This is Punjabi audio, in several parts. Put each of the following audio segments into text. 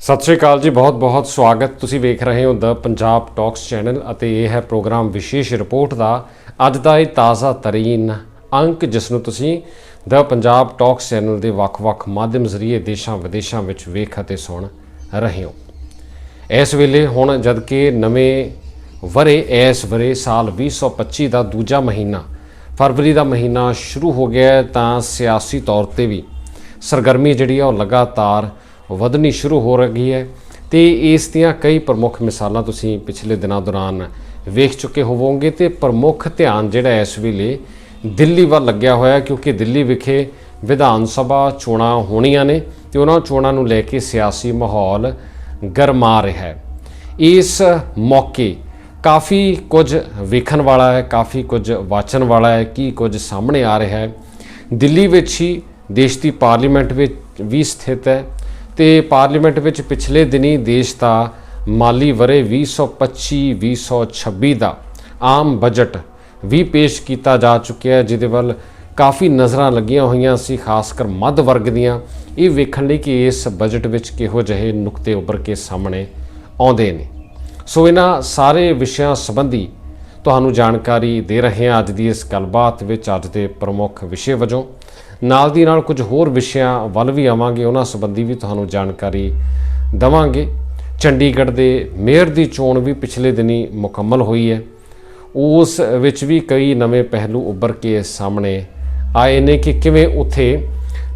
ਸਤਿ ਸ਼੍ਰੀ ਅਕਾਲ ਜੀ ਬਹੁਤ-ਬਹੁਤ ਸਵਾਗਤ। ਤੁਸੀਂ ਵੇਖ ਰਹੇ ਹੋ ਦ ਪੰਜਾਬ ਟਾਕਸ ਚੈਨਲ ਅਤੇ ਇਹ ਹੈ ਪ੍ਰੋਗਰਾਮ ਵਿਸ਼ੇਸ਼ ਰਿਪੋਰਟ ਦਾ ਅੱਜ ਦਾ ਇਹ ਤਾਜ਼ਾ ਤਰੀਨ ਅੰਕ, ਜਿਸ ਨੂੰ ਤੁਸੀਂ ਦ ਪੰਜਾਬ ਟਾਕਸ ਚੈਨਲ ਦੇ ਵੱਖ-ਵੱਖ ਮਾਧਿਅਮ ਜ਼ਰੀਏ ਦੇਸ਼ਾਂ ਵਿਦੇਸ਼ਾਂ ਵਿੱਚ ਵੇਖ ਅਤੇ ਸੁਣ ਰਹੇ ਹੋ। ਇਸ ਵੇਲੇ ਹੁਣ ਜਦਕਿ ਨਵੇਂ ਵਰੇ ਇਸ ਵਰੇ ਸਾਲ 2025 ਦਾ ਦੂਜਾ ਮਹੀਨਾ ਫਰਵਰੀ ਦਾ ਮਹੀਨਾ ਸ਼ੁਰੂ ਹੋ ਗਿਆ ਤਾਂ ਸਿਆਸੀ ਤੌਰ ਤੇ ਵੀ ਸਰਗਰਮੀ ਜਿਹੜੀ ਆ ਉਹ ਲਗਾਤਾਰ ਵਧਣੀ ਸ਼ੁਰੂ ਹੋ ਰਹੀ ਹੈ ਤੇ ਇਸ ਦੀਆਂ ਕਈ ਪ੍ਰਮੁੱਖ ਮਿਸਾਲਾਂ ਤੁਸੀਂ ਪਿਛਲੇ ਦਿਨਾਂ ਦੌਰਾਨ ਵੇਖ ਚੁੱਕੇ ਹੋਵੋਗੇ ਤੇ ਪ੍ਰਮੁੱਖ ਧਿਆਨ ਜਿਹੜਾ ਇਸ ਵੇਲੇ ਦਿੱਲੀ ਵੱਲ ਲੱਗਿਆ ਹੋਇਆ ਕਿਉਂਕਿ ਦਿੱਲੀ ਵਿਖੇ ਵਿਧਾਨ ਸਭਾ ਚੋਣਾਂ ਹੋਣੀਆਂ ਨੇ ਤੇ ਉਹਨਾਂ ਚੋਣਾਂ ਨੂੰ ਲੈ ਕੇ ਸਿਆਸੀ ਮਾਹੌਲ ਗਰਮਾ ਰਿਹਾ ਹੈ। ਇਸ ਮੌਕੇ ਕਾਫੀ ਕੁਝ ਵੇਖਣ ਵਾਲਾ ਹੈ, ਕਾਫੀ ਕੁਝ ਵਾਚਣ ਵਾਲਾ ਹੈ, ਕੀ ਕੁਝ ਸਾਹਮਣੇ ਆ ਰਿਹਾ ਹੈ। ਦਿੱਲੀ ਵਿੱਚ ਹੀ ਦੇਸ਼ ਦੀ ਪਾਰਲੀਮੈਂਟ ਵਿੱਚ ਵੀ ਸਥਿਤ ਹੈ। ਤੇ ਪਾਰਲੀਮੈਂਟ ਵਿੱਚ ਪਿਛਲੇ ਦਿਨੀ ਦੇਸ਼ ਦਾ ਮਾਲੀ ਵਰੇ 2025-2026 ਦਾ ਆਮ ਬਜਟ ਵੀ ਪੇਸ਼ ਕੀਤਾ ਜਾ ਚੁੱਕਿਆ ਹੈ, ਜਿਹਦੇ ਵੱਲ ਕਾਫੀ ਨਜ਼ਰਾਂ ਲੱਗੀਆਂ ਹੋਈਆਂ ਸੀ ਖਾਸ ਕਰ ਮੱਧ ਵਰਗ ਦੀਆਂ। ਇਹ ਵੇਖਣ ਲਈ ਕਿ ਇਸ ਬਜਟ ਵਿੱਚ ਕਿਹੋ ਜਿਹੇ ਨੁਕਤੇ ਉੱਭਰ ਕੇ ਸਾਹਮਣੇ ਆਉਂਦੇ ਨੇ। ਸੋ ਇਹਨਾਂ ਸਾਰੇ ਵਿਸ਼ਿਆਂ ਸੰਬੰਧੀ ਤੁਹਾਨੂੰ ਜਾਣਕਾਰੀ ਦੇ ਰਹੇ ਹਾਂ ਅੱਜ ਦੀ ਇਸ ਗੱਲਬਾਤ ਵਿੱਚ ਅੱਜ ਦੇ ਪ੍ਰਮੁੱਖ ਵਿਸ਼ੇ ਵਜੋਂ। ਨਾਲ ਦੀ ਨਾਲ ਕੁਝ ਹੋਰ ਵਿਸ਼ਿਆਂ ਵੱਲ ਵੀ ਆਵਾਂਗੇ, ਉਹਨਾਂ ਸੰਬੰਧੀ ਵੀ ਤੁਹਾਨੂੰ ਜਾਣਕਾਰੀ ਦਵਾਂਗੇ। ਚੰਡੀਗੜ੍ਹ ਦੇ ਮੇਅਰ ਦੀ ਚੋਣ ਵੀ ਪਿਛਲੇ ਦਿਨੀ ਮੁਕੰਮਲ ਹੋਈ ਹੈ। ਉਸ ਵਿੱਚ ਵੀ ਕਈ ਨਵੇਂ ਪਹਿਲੂ ਉੱਭਰ ਕੇ ਸਾਹਮਣੇ ਆਏ ਨੇ ਕਿ ਕਿਵੇਂ ਉੱਥੇ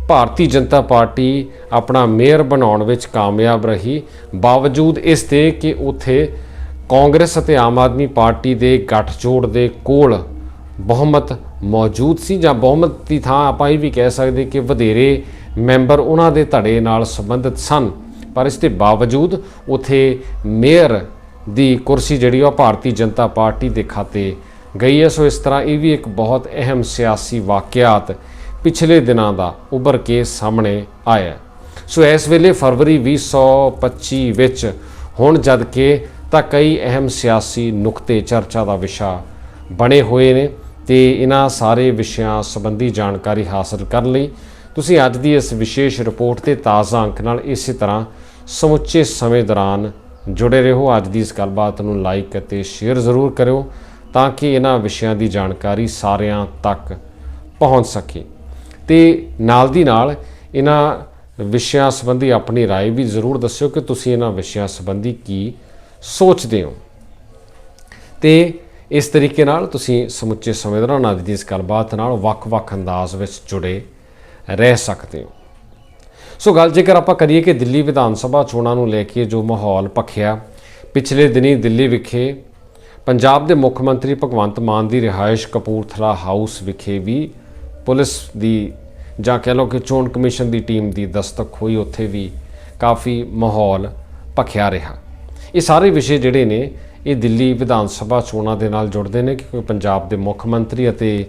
ਭਾਰਤੀ ਜਨਤਾ ਪਾਰਟੀ ਆਪਣਾ ਮੇਅਰ ਬਣਾਉਣ ਵਿੱਚ ਕਾਮਯਾਬ ਰਹੀ। ਬਾਵਜੂਦ ਇਸ 'ਤੇ ਕਿ ਉੱਥੇ ਕਾਂਗਰਸ ਅਤੇ ਆਮ ਆਦਮੀ ਪਾਰਟੀ ਦੇ ਗੱਠਜੋੜ ਦੇ ਕੋਲ ਬਹੁਮਤ ਮੌਜੂਦ ਸੀ ਜਾਂ ਬਹੁਮਤ ਦੀ ਥਾਂ ਆਪਾਂ ਇਹ ਵੀ ਕਹਿ ਸਕਦੇ ਕਿ ਵਧੇਰੇ ਮੈਂਬਰ ਉਹਨਾਂ ਦੇ ਧੜੇ ਨਾਲ ਸੰਬੰਧਿਤ ਸਨ। ਪਰ ਇਸ ਦੇ ਬਾਵਜੂਦ ਉਥੇ ਮੇਅਰ ਦੀ ਕੁਰਸੀ ਜਿਹੜੀ ਉਹ ਭਾਰਤੀ ਜਨਤਾ ਪਾਰਟੀ ਦੇ ਖਾਤੇ ਗਈ ਹੈ। ਸੋ ਇਸ ਤਰ੍ਹਾਂ ਇਹ ਵੀ ਇੱਕ ਬਹੁਤ ਅਹਿਮ ਸਿਆਸੀ ਵਾਕਿਆਤ ਪਿਛਲੇ ਦਿਨਾਂ ਦਾ ਉੱਭਰ ਕੇ ਸਾਹਮਣੇ ਆਇਆ ਸੋ ਇਸ ਵੇਲੇ ਫਰਵਰੀ 2025 ਵਿੱਚ ਹੁਣ ਜਦ ਕਿ ਤਾਂ ਕਈ ਅਹਿਮ ਸਿਆਸੀ ਨੁਕਤੇ ਚਰਚਾ ਦਾ ਵਿਸ਼ਾ ਬਣੇ ਹੋਏ ਨੇ ਤੇ ਇਹਨਾਂ ਸਾਰੇ ਵਿਸ਼ਿਆਂ ਸੰਬੰਧੀ ਜਾਣਕਾਰੀ ਹਾਸਲ ਕਰਨ ਲਈ ਤੁਸੀਂ ਅੱਜ ਦੀ ਇਸ ਵਿਸ਼ੇਸ਼ ਰਿਪੋਰਟ ਤੇ ਤਾਜ਼ਾ ਅੰਕ ਨਾਲ ਇਸੇ ਤਰ੍ਹਾਂ ਸਮੁੱਚੇ ਸਮੇਂ ਦੌਰਾਨ ਜੁੜੇ ਰਹੋ ਅੱਜ ਦੀ ਇਸ ਗੱਲਬਾਤ ਨੂੰ ਲਾਈਕ ਅਤੇ ਸ਼ੇਅਰ ਜ਼ਰੂਰ ਕਰਿਓ ਤਾਂ ਕਿ ਇਹਨਾਂ ਵਿਸ਼ਿਆਂ ਦੀ ਜਾਣਕਾਰੀ ਸਾਰਿਆਂ ਤੱਕ ਪਹੁੰਚ ਸਕੇ ਤੇ ਨਾਲ ਦੀ ਨਾਲ ਇਹਨਾਂ ਵਿਸ਼ਿਆਂ ਸੰਬੰਧੀ ਆਪਣੀ رائے ਵੀ ਜ਼ਰੂਰ ਦੱਸਿਓ ਕਿ ਤੁਸੀਂ ਇਹਨਾਂ ਵਿਸ਼ਿਆਂ ਸੰਬੰਧੀ ਕੀ ਸੋਚਦੇ ਹੋ। ਤੇ ਇਸ ਤਰੀਕੇ ਨਾਲ ਤੁਸੀਂ ਸਮੁੱਚੇ ਸਮੇਂ ਦੌਰਾਨ ਦੀ ਇਸ ਗੱਲਬਾਤ ਨਾਲ ਵੱਖ-ਵੱਖ ਅੰਦਾਜ਼ ਵਿੱਚ ਜੁੜੇ ਰਹਿ ਸਕਦੇ ਹੋ। ਸੋ ਗੱਲ ਜੇਕਰ ਆਪਾਂ ਕਰੀਏ ਕਿ ਦਿੱਲੀ ਵਿਧਾਨ ਸਭਾ ਚੋਣਾਂ ਨੂੰ ਲੈ ਕੇ ਜੋ ਮਾਹੌਲ ਭਖਿਆ, ਪਿਛਲੇ ਦਿਨੀ ਦਿੱਲੀ ਵਿਖੇ ਪੰਜਾਬ ਦੇ ਮੁੱਖ ਮੰਤਰੀ ਭਗਵੰਤ ਮਾਨ ਦੀ ਰਿਹਾਇਸ਼ ਕਪੂਰਥਲਾ ਹਾਊਸ ਵਿਖੇ ਵੀ ਪੁਲਿਸ ਦੀ ਜਾਂ ਕਹਿ ਲਓ ਕਿ ਚੋਣ ਕਮਿਸ਼ਨ ਦੀ ਟੀਮ ਦੀ ਦਸਤਕ ਹੋਈ, ਉੱਥੇ ਵੀ ਕਾਫੀ ਮਾਹੌਲ ਭਖਿਆ ਰਿਹਾ। ਇਹ ਸਾਰੇ ਵਿਸ਼ੇ ਜਿਹੜੇ ਨੇ, ਇਹ ਦਿੱਲੀ ਵਿਧਾਨ ਸਭਾ ਚੋਣਾਂ ਦੇ ਨਾਲ ਜੁੜਦੇ ਨੇ, ਕਿਉਂਕਿ ਪੰਜਾਬ ਦੇ ਮੁੱਖ ਮੰਤਰੀ ਅਤੇ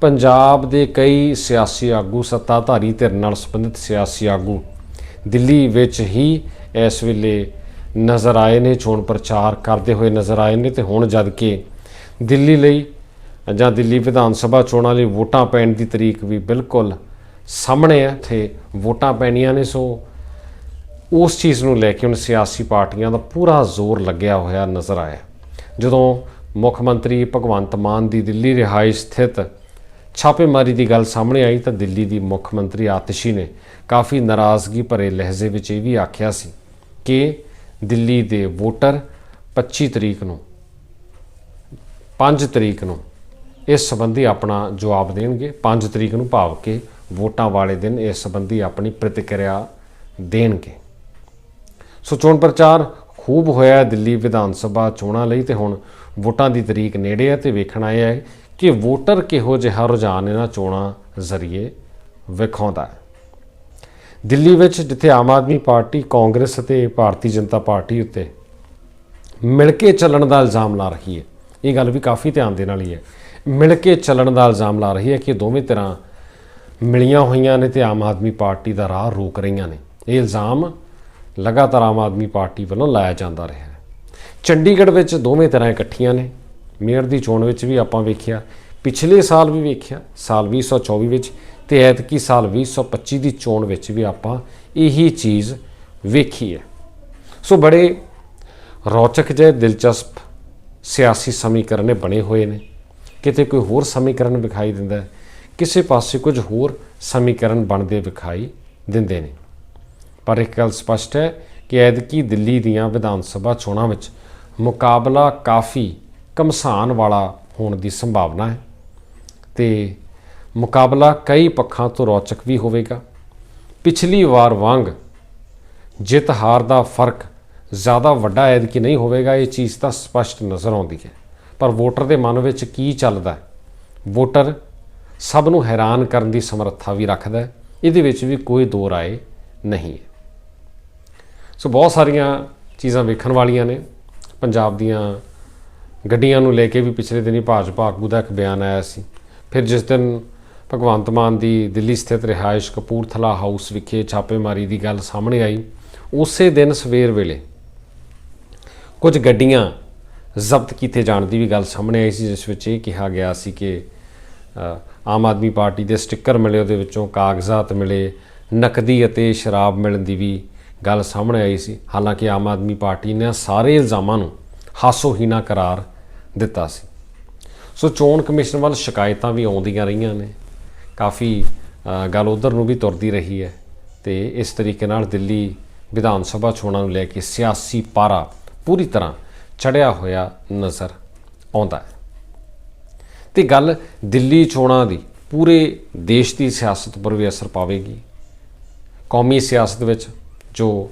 ਪੰਜਾਬ ਦੇ ਕਈ ਸਿਆਸੀ ਆਗੂ ਸੱਤਾਧਾਰੀ ਧਿਰ ਨਾਲ ਸੰਬੰਧਿਤ ਸਿਆਸੀ ਆਗੂ ਦਿੱਲੀ ਵਿੱਚ ਹੀ ਇਸ ਵੇਲੇ ਨਜ਼ਰ ਆਏ ਨੇ, ਚੋਣ ਪ੍ਰਚਾਰ ਕਰਦੇ ਹੋਏ ਨਜ਼ਰ ਆਏ ਨੇ ਤੇ ਹੁਣ ਜਦ ਕਿ ਦਿੱਲੀ ਲਈ ਜਾਂ ਦਿੱਲੀ ਵਿਧਾਨ ਸਭਾ ਚੋਣਾਂ ਲਈ ਵੋਟਾਂ ਪੈਣ ਦੀ ਤਰੀਕ ਵੀ ਬਿਲਕੁਲ ਸਾਹਮਣੇ ਹੈ ਤੇ ਵੋਟਾਂ ਪੈਣੀਆਂ ਨੇ, ਸੋ ਉਸ ਚੀਜ਼ ਨੂੰ ਲੈ ਕੇ ਹੁਣ ਸਿਆਸੀ ਪਾਰਟੀਆਂ ਦਾ ਪੂਰਾ ਜ਼ੋਰ ਲੱਗਿਆ ਹੋਇਆ ਨਜ਼ਰ ਆਇਆ। ਜਦੋਂ ਮੁੱਖ ਮੰਤਰੀ ਭਗਵੰਤ ਮਾਨ ਦੀ ਦਿੱਲੀ ਰਿਹਾਇਸ਼ ਸਥਿਤ ਛਾਪੇਮਾਰੀ ਦੀ ਗੱਲ ਸਾਹਮਣੇ ਆਈ ਤਾਂ ਦਿੱਲੀ ਦੀ ਮੁੱਖ ਮੰਤਰੀ ਆਤਿਸ਼ੀ ਨੇ ਕਾਫੀ ਨਾਰਾਜ਼ਗੀ ਭਰੇ ਲਹਿਜ਼ੇ ਵਿੱਚ ਇਹ ਵੀ ਆਖਿਆ ਸੀ ਕਿ ਦਿੱਲੀ ਦੇ ਵੋਟਰ 25 ਤਰੀਕ ਨੂੰ 5 ਤਰੀਕ ਨੂੰ ਇਸ ਸੰਬੰਧੀ ਆਪਣਾ ਜਵਾਬ ਦੇਣਗੇ। 5 ਤਰੀਕ ਨੂੰ ਭਾਵ ਕਿ ਵੋਟਾਂ ਵਾਲੇ ਦਿਨ ਇਸ ਸੰਬੰਧੀ ਆਪਣੀ ਪ੍ਰਤੀਕਿਰਿਆ ਦੇਣਗੇ। ਸੋ ਚੋਣ ਪ੍ਰਚਾਰ ਖੂਬ ਹੋਇਆ ਦਿੱਲੀ ਵਿਧਾਨ ਸਭਾ ਚੋਣਾਂ ਲਈ ਤੇ ਹੁਣ ਵੋਟਾਂ ਦੀ ਤਰੀਕ ਨੇੜੇ ਹੈ ਤੇ ਵੇਖਣਾ ਇਹ ਹੈ ਕਿ ਵੋਟਰ ਕਿਹੋ ਜਿਹਾ ਰੁਝਾਨ ਇਹਨਾਂ ਚੋਣਾਂ ਜ਼ਰੀਏ ਵਿਖਾਉਂਦਾ ਹੈ। ਦਿੱਲੀ ਵਿੱਚ ਜਿੱਥੇ ਆਮ ਆਦਮੀ ਪਾਰਟੀ, ਕਾਂਗਰਸ ਅਤੇ ਭਾਰਤੀ ਜਨਤਾ ਪਾਰਟੀ ਉੱਤੇ ਮਿਲ ਕੇ ਚੱਲਣ ਦਾ ਇਲਜ਼ਾਮ ਲਾ ਰਹੀ ਹੈ, ਇਹ ਗੱਲ ਵੀ ਕਾਫੀ ਧਿਆਨ ਦੇਣ ਵਾਲੀ ਹੈ ਮਿਲ ਕੇ ਚੱਲਣ ਦਾ ਇਲਜ਼ਾਮ ਲਾ ਰਹੀ ਹੈ ਕਿ ਦੋਵੇਂ ਤਰ੍ਹਾਂ ਮਿਲੀਆਂ ਹੋਈਆਂ ਨੇ ਤੇ ਆਮ ਆਦਮੀ ਪਾਰਟੀ ਦਾ ਰਾਹ ਰੋਕ ਰਹੀਆਂ ਨੇ। ਇਹ ਇਲਜ਼ਾਮ ਲਗਾਤਾਰ ਆਮ ਆਦਮੀ ਪਾਰਟੀ ਵੱਲੋਂ ਲਾਇਆ ਜਾਂਦਾ ਰਿਹਾ ਹੈ। ਚੰਡੀਗੜ੍ਹ ਵਿੱਚ ਦੋਵੇਂ ਤਰ੍ਹਾਂ ਇਕੱਠੀਆਂ ਨੇ। ਮੇਅਰ ਦੀ ਚੋਣ ਵਿੱਚ ਵੀ ਆਪਾਂ ਵੇਖਿਆ। ਪਿਛਲੇ ਸਾਲ ਵੀ ਵੇਖਿਆ। ਸਾਲ 2024 ਵਿੱਚ ਤੇ ਐਤਕੀ ਸਾਲ 2025 ਦੀ ਚੋਣ ਵਿੱਚ ਵੀ ਆਪਾਂ ਇਹੀ ਚੀਜ਼ ਵੇਖੀ ਹੈ। ਸੋ ਬੜੇ ਰੌਚਕ ਜਿਹੇ ਦਿਲਚਸਪ ਸਿਆਸੀ ਸਮੀਕਰਨ ਬਣੇ ਹੋਏ ਨੇ। ਕਿਤੇ ਕੋਈ ਹੋਰ ਸਮੀਕਰਨ ਵਿਖਾਈ ਦਿੰਦਾ ਹੈ, ਕਿਸੇ ਪਾਸੇ ਕੁਝ ਹੋਰ ਸਮੀਕਰਨ ਬਣਦੇ ਵਿਖਾਈ ਦਿੰਦੇ ਨੇ। ਪਰ ਇੱਕ ਗੱਲ ਸਪਸ਼ਟ ਹੈ ਕਿ ਐਦਕੀ ਦਿੱਲੀ ਦੀਆਂ ਵਿਧਾਨ ਸਭਾ ਚੋਣਾਂ ਵਿੱਚ ਮੁਕਾਬਲਾ ਕਾਫੀ ਕਮਸਾਨ ਵਾਲਾ ਹੋਣ ਦੀ ਸੰਭਾਵਨਾ ਹੈ ਤੇ ਮੁਕਾਬਲਾ ਕਈ ਪੱਖਾਂ ਤੋਂ ਰੌਚਕ ਵੀ ਹੋਵੇਗਾ। ਪਿਛਲੀ ਵਾਰ ਵਾਂਗ ਜਿੱਤ ਹਾਰ ਦਾ ਫ਼ਰਕ ਜ਼ਿਆਦਾ ਵੱਡਾ ਐਦਕੀ ਨਹੀਂ ਹੋਵੇਗਾ, ਇਹ ਚੀਜ਼ ਤਾਂ ਸਪਸ਼ਟ ਨਜ਼ਰ ਆਉਂਦੀ ਹੈ। ਪਰ ਵੋਟਰ ਦੇ ਮਨ ਵਿੱਚ ਕੀ ਚੱਲਦਾ ਹੈ? ਵੋਟਰ ਸਭ ਨੂੰ ਹੈਰਾਨ ਕਰਨ ਦੀ ਸਮਰੱਥਾ ਵੀ ਰੱਖਦਾ ਹੈ, ਇਹਦੇ ਵਿੱਚ ਵੀ ਕੋਈ ਦੋ ਰਾਏ ਨਹੀਂ ਹੈ। ਸੋ ਬਹੁਤ ਸਾਰੀਆਂ ਚੀਜ਼ਾਂ ਵੇਖਣ ਵਾਲੀਆਂ ਨੇ। ਪੰਜਾਬ ਦੀਆਂ ਗੱਡੀਆਂ ਨੂੰ ਲੈ ਕੇ ਵੀ ਪਿਛਲੇ ਦਿਨੀ ਭਾਜਪਾ ਆਗੂ ਦਾ ਇੱਕ ਬਿਆਨ ਆਇਆ ਸੀ। ਫਿਰ ਜਿਸ ਦਿਨ ਭਗਵੰਤ ਮਾਨ ਦੀ ਦਿੱਲੀ ਸਥਿਤ ਰਿਹਾਇਸ਼ ਕਪੂਰਥਲਾ ਹਾਊਸ ਵਿਖੇ ਛਾਪੇਮਾਰੀ ਦੀ ਗੱਲ ਸਾਹਮਣੇ ਆਈ, ਉਸੇ ਦਿਨ ਸਵੇਰ ਵੇਲੇ ਕੁਝ ਗੱਡੀਆਂ ਜ਼ਬਤ ਕੀਤੇ ਜਾਣ ਦੀ ਵੀ ਗੱਲ ਸਾਹਮਣੇ ਆਈ ਸੀ, ਜਿਸ ਵਿੱਚ ਇਹ ਕਿਹਾ ਗਿਆ ਸੀ ਕਿ ਆਮ ਆਦਮੀ ਪਾਰਟੀ ਦੇ ਸਟicker ਮਿਲੇ, ਉਹਦੇ ਵਿੱਚੋਂ ਕਾਗਜ਼ਾਤ ਮਿਲੇ, ਨਕਦੀ ਅਤੇ ਸ਼ਰਾਬ ਮਿਲਣ ਦੀ ਵੀ ਗੱਲ ਸਾਹਮਣੇ ਆਈ ਸੀ। ਹਾਲਾਂਕਿ ਆਮ ਆਦਮੀ ਪਾਰਟੀ ਨੇ ਸਾਰੇ ਇਲਜ਼ਾਮਾਂ ਨੂੰ ਹਾਸੋਹੀਣਾ ਕਰਾਰ ਦਿੱਤਾ ਸੀ। ਸੋ ਚੋਣ ਕਮਿਸ਼ਨ ਵੱਲ ਸ਼ਿਕਾਇਤਾਂ ਵੀ ਆਉਂਦੀਆਂ ਰਹੀਆਂ ਨੇ। ਕਾਫੀ ਗੱਲ ਉਧਰ ਨੂੰ ਵੀ ਤੁਰਦੀ ਰਹੀ ਹੈ ਤੇ ਇਸ ਤਰੀਕੇ ਨਾਲ ਦਿੱਲੀ ਵਿਧਾਨ ਸਭਾ ਚੋਣਾਂ ਨੂੰ ਲੈ ਕੇ ਸਿਆਸੀ ਪਾਰਾ ਪੂਰੀ ਤਰ੍ਹਾਂ ਚੜਿਆ ਹੋਇਆ ਨਜ਼ਰ ਆਉਂਦਾ ਹੈ। ਤੇ ਗੱਲ ਦਿੱਲੀ ਚੋਣਾਂ ਦੀ, ਪੂਰੇ ਦੇਸ਼ ਦੀ ਸਿਆਸਤ ਪਰ ਵੀ ਅਸਰ ਪਾਵੇਗੀ। ਕੌਮੀ ਸਿਆਸਤ ਵਿੱਚ ਜੋ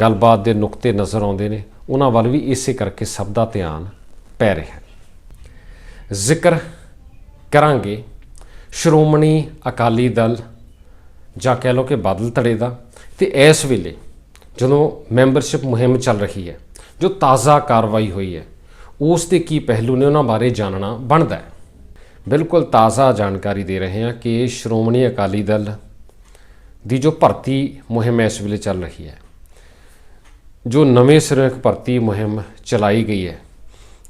ਗੱਲਬਾਤ ਦੇ ਨੁਕਤੇ ਨਜ਼ਰ ਆਉਂਦੇ ਨੇ, ਉਹਨਾਂ ਵੱਲ ਵੀ ਇਸੇ ਕਰਕੇ ਸਭ ਦਾ ਧਿਆਨ ਪੈ ਰਿਹਾ ਹੈ। ਜ਼ਿਕਰ ਕਰਾਂਗੇ ਸ਼੍ਰੋਮਣੀ ਅਕਾਲੀ ਦਲ ਜਾਂ ਕਹਿ ਲਓ ਕਿ ਬਾਦਲ ਧੜੇ ਦਾ ਤੇ ਇਸ ਵੇਲੇ ਜਦੋਂ ਮੈਂਬਰਸ਼ਿਪ ਮੁਹਿੰਮ ਚੱਲ ਰਹੀ ਹੈ, ਜੋ ਤਾਜ਼ਾ ਕਾਰਵਾਈ ਹੋਈ ਹੈ, ਉਸ ਦੇ ਕੀ ਪਹਿਲੂ ਨੇ ਉਹਨਾਂ ਬਾਰੇ ਜਾਣਨਾ ਬਣਦਾ ਹੈ। ਬਿਲਕੁਲ ਤਾਜ਼ਾ ਜਾਣਕਾਰੀ ਦੇ ਰਹੇ ਹਾਂ ਕਿ ਸ਼੍ਰੋਮਣੀ ਅਕਾਲੀ ਦਲ ਦੀ ਜੋ ਭਰਤੀ ਮੁਹਿੰਮ ਇਸ ਵੇਲੇ ਚੱਲ ਰਹੀ ਹੈ, ਜੋ ਨਵੇਂ ਸਿਰੋਂ ਇੱਕ ਭਰਤੀ ਮੁਹਿੰਮ ਚਲਾਈ ਗਈ ਹੈ,